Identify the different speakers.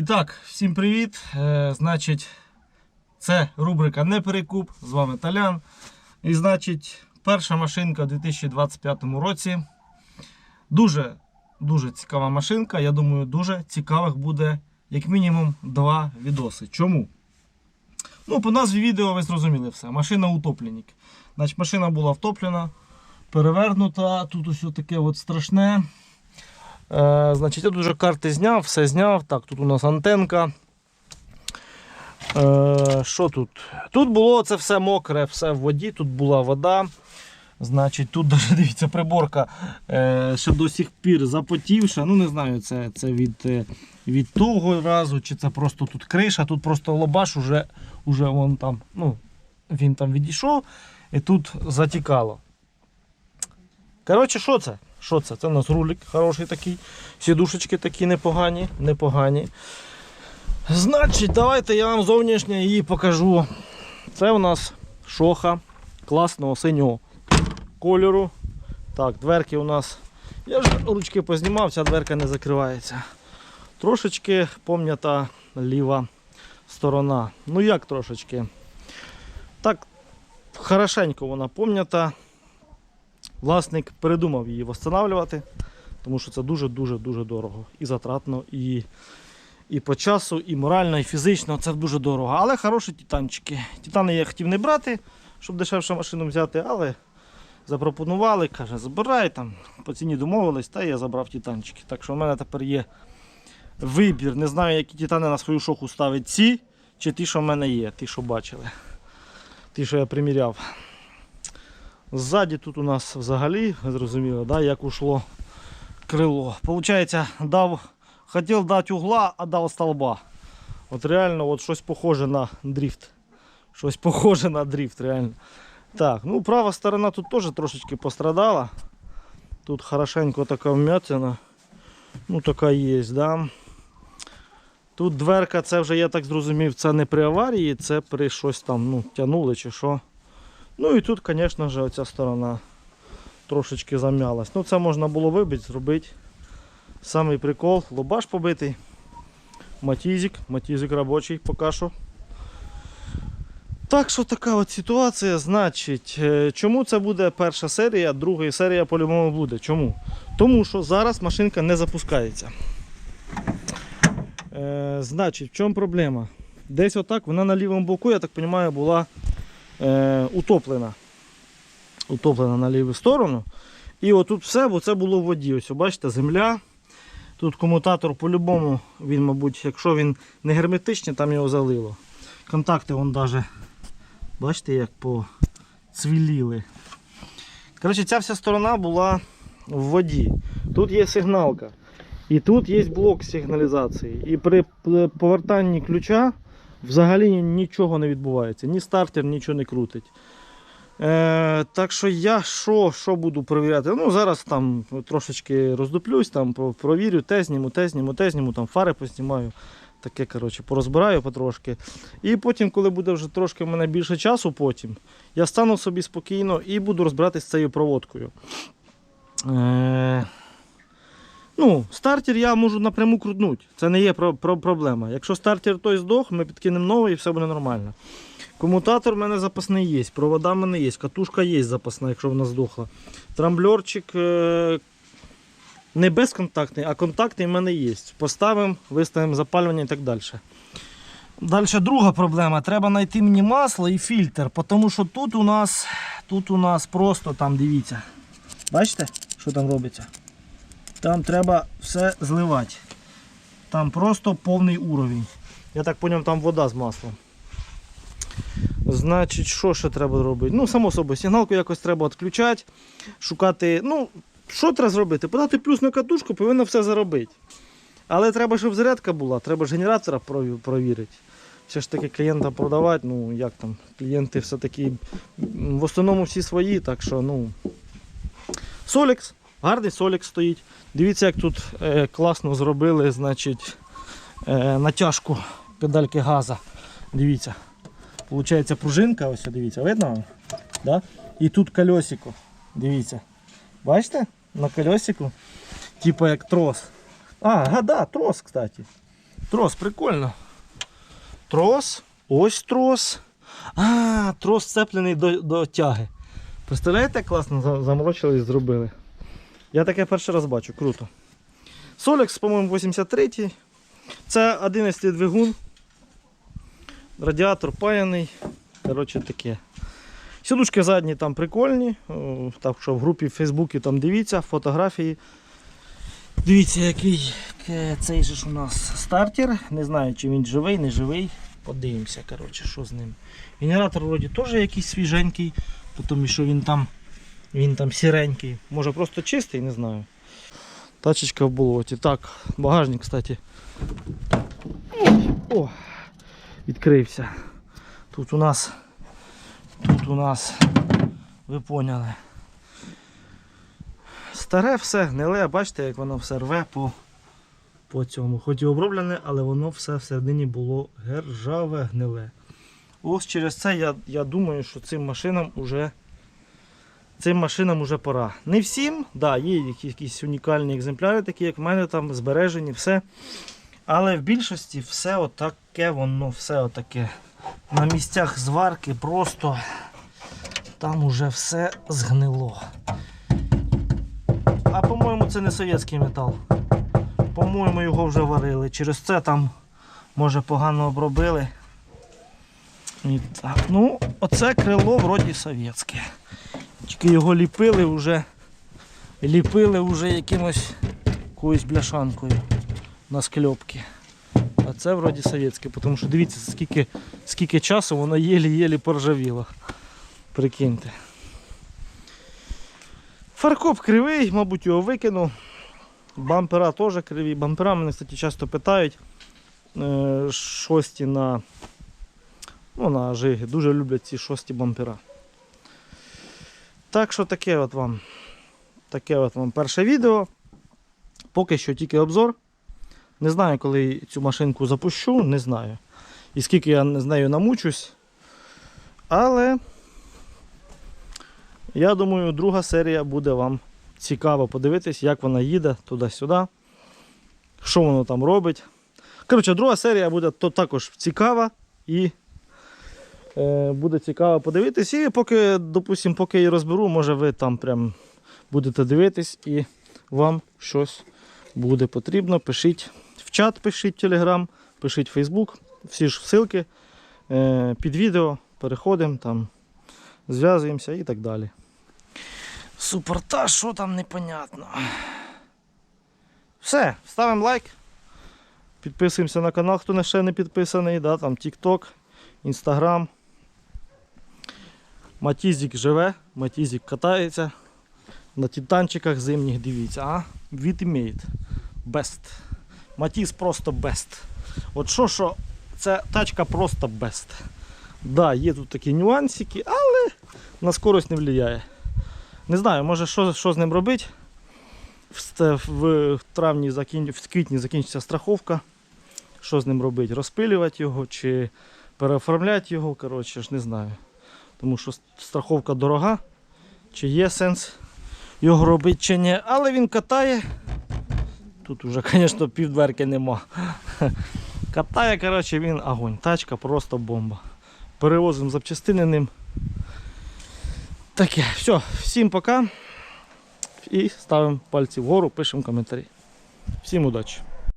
Speaker 1: І так, всім привіт. Е, значить, це рубрика Не перекуп. З вами Талян. І значить, перша машинка у 2025 році. Дуже дуже цікава машинка. Я думаю, дуже цікавих буде як мінімум два відоси. Чому? Ну, по назві відео ви зрозуміли все. Машина утопленник. Значить, машина була втоплена, перевернута. Тут усе таке от страшне. Е, значить, я тут вже карти зняв, все зняв. Так, тут у нас антенка. Е, що тут? Тут було це все мокре, все в воді, тут була вода. Значить, тут дивіться, приборка е, ще до сих пір запотівша. Ну, не знаю, це, це від, е, від того разу, чи це просто тут криша, тут просто лобаш уже, уже вон там, ну, він там відійшов і тут затікало. Коротше, що це? Що це? Це у нас рулик хороший такий. Сідушечки такі непогані, непогані. Значить, давайте я вам зовнішнє її покажу. Це у нас шоха класного синього кольору. Так, дверки у нас. Я вже ручки познімав, ця дверка не закривається. Трошечки пом'ята ліва сторона. Ну як трошечки? Так, хорошенько вона пом'ята. Власник передумав її встановлювати, тому що це дуже-дуже-дуже дорого. І затратно, і, і по часу, і морально, і фізично це дуже дорого. Але хороші титанчики. Титани я хотів не брати, щоб дешевше машину взяти, але запропонували, каже, забирай там, по ціні домовились, та я забрав титанчики. Так що в мене тепер є вибір. Не знаю, які титани на свою шоху ставить ці, чи ті, що в мене є, ті, що бачили. Ті, що я приміряв. Ззаді тут у нас взагалі, ви зрозуміли, да, як ушло крило. Получається, дав, хотів дати угла, а дав столба. От реально от щось похоже на дріфт. Щось похоже на дріфт, реально. Так, ну права сторона тут теж трошечки пострадала. Тут хорошенько така вмятина. Ну така є, да. Тут дверка, це вже я так зрозумів, це не при аварії, це при щось там ну, тянули чи що. Ну і тут, звісно ж, оця сторона трошечки зам'ялась. Ну це можна було вибити, зробити. Самий прикол, лобаш побитий. Матізик, матізик робочий поки що. Так що така от ситуація. Значить, е, чому це буде перша серія, друга серія по-любому буде. Чому? Тому що зараз машинка не запускається. Е, значить, в чому проблема? Десь отак вона на лівому боку, я так розумію, була е, утоплена. Утоплена на ліву сторону. І отут все, бо це було в воді. Ось, бачите, земля. Тут комутатор по-любому, він, мабуть, якщо він не герметичний, там його залило. Контакти вон даже, бачите, як поцвіліли. Коротше, ця вся сторона була в воді. Тут є сигналка. І тут є блок сигналізації. І при повертанні ключа взагалі нічого не відбувається. Ні стартер, нічого не крутить. Е, так що я що, що буду перевіряти? Ну, зараз там трошечки роздуплюсь, там провірю, те зніму, те зніму, те зніму, там фари познімаю. Таке, коротше, порозбираю потрошки. І потім, коли буде вже трошки в мене більше часу, потім, я стану собі спокійно і буду розбиратися з цією проводкою. Е, ну, стартер я можу напряму крутнути. Це не є про- про- проблема. Якщо стартер той здох, ми підкинемо новий і все буде нормально. Комутатор в мене запасний є, провода в мене є, катушка є запасна, якщо вона здохла. Трамблерчик е, не безконтактний, а контактний в мене є. Поставимо, виставимо запалювання і так далі. Далі друга проблема. Треба знайти мені масло і фільтр, тому що тут у нас, тут у нас просто там дивіться. Бачите, що там робиться? Там треба все зливати. Там просто повний уровень. Я так зрозумів, там вода з маслом. Значить, що ще треба робити? Ну, само собою, сигналку якось треба відключати, шукати. Ну, що треба зробити? Подати плюс на катушку, повинно все заробити. Але треба, щоб зарядка була, треба ж генератора провірити. Все ж таки клієнта продавати, ну як там, клієнти все-таки в основному всі свої, так що, ну. Солікс, гарний Солікс стоїть. Дивіться, як тут е, класно зробили, значить, е, натяжку педальки газа. Дивіться. Получається пружинка, ось дивіться, видно? Да? І тут колесико. Дивіться. Бачите? На колесику? Типа як трос. А, га, да, трос, кстати. Трос, прикольно. Трос, ось трос. А, трос цеплений до, до тяги. Представляєте, як класно заморочили і зробили? Я таке перший раз бачу, круто. Солекс, по-моєму, 83-й. Це 11 двигун. Радіатор паяний. Коротше таке. Сідушки задні там прикольні. Так що в групі в Фейсбуці там дивіться, фотографії. Дивіться, який цей же ж у нас стартер. Не знаю, чи він живий, не живий. Подивимося, коротше, що з ним. Генератор вроді теж якийсь свіженький, тому що він там, він там сіренький. Може просто чистий, не знаю. Тачечка в болоті. Так, багажник, кстати. О, відкрився. Тут у нас, тут у нас, ви поняли. Старе все, гниле, бачите, як воно все рве по, по цьому. Хоч і оброблене, але воно все всередині було гержаве, гниле. Ось через це я, я думаю, що цим машинам уже цим машинам уже пора. Не всім, да, є якісь унікальні екземпляри, такі як в мене там збережені, все. Але в більшості все отаке, воно все отаке. На місцях зварки просто там уже все згнило. А по-моєму це не совєтський метал. По-моєму, його вже варили. Через це там може погано обробили. І так. Ну, оце крило вроді совєтське. Тільки його ліпили вже. Ліпили вже якимось якоюсь бляшанкою на скльопки. А це вроді совєтське, тому що дивіться, скільки, скільки часу воно єлі-єлі поржавіло. Прикиньте. Фаркоп кривий, мабуть, його викину. Бампера теж криві. Бампера мене, кстати, часто питають. Е, Шості на, ну, на жиги. Дуже люблять ці шості бампера. Так що таке от вам. Таке от вам перше відео. Поки що тільки обзор. Не знаю, коли цю машинку запущу, не знаю. І скільки я з нею намучусь. Але я думаю, друга серія буде вам цікаво подивитись, як вона їде туди-сюди, що воно там робить. Коротше, друга серія буде також цікава і буде цікаво подивитись. І поки, допустим, поки я розберу, може ви там прям будете дивитись і вам щось буде потрібно. Пишіть в чат, пишіть в Телеграм, пишіть в Фейсбук. Всі ж ссылки е, під відео. Переходимо там, зв'язуємося і так далі. Супорта, що там непонятно. Все, ставимо лайк. Підписуємося на канал, хто ще не підписаний. Да, там TikTok, Instagram. Матізік живе, Матізік катається. На титанчиках зимніх дивіться. А? Вітімейт. Best. Матіз просто best. От що, що, це тачка просто best. Да, є тут такі нюансики, але на скорость не впливає. Не знаю, може що, що з ним робити. В, в травні в квітні закінчиться страховка. Що з ним робити? Розпилювати його чи переоформляти його, коротше ж не знаю. Тому що страховка дорога, чи є сенс його робити чи ні. Але він катає. Тут уже, звісно, півдверки нема. Катає, коротше, він огонь. Тачка просто бомба. Перевозимо запчастини ним. Таке, все, всім пока. І ставимо пальці вгору, пишемо коментарі. Всім удачі!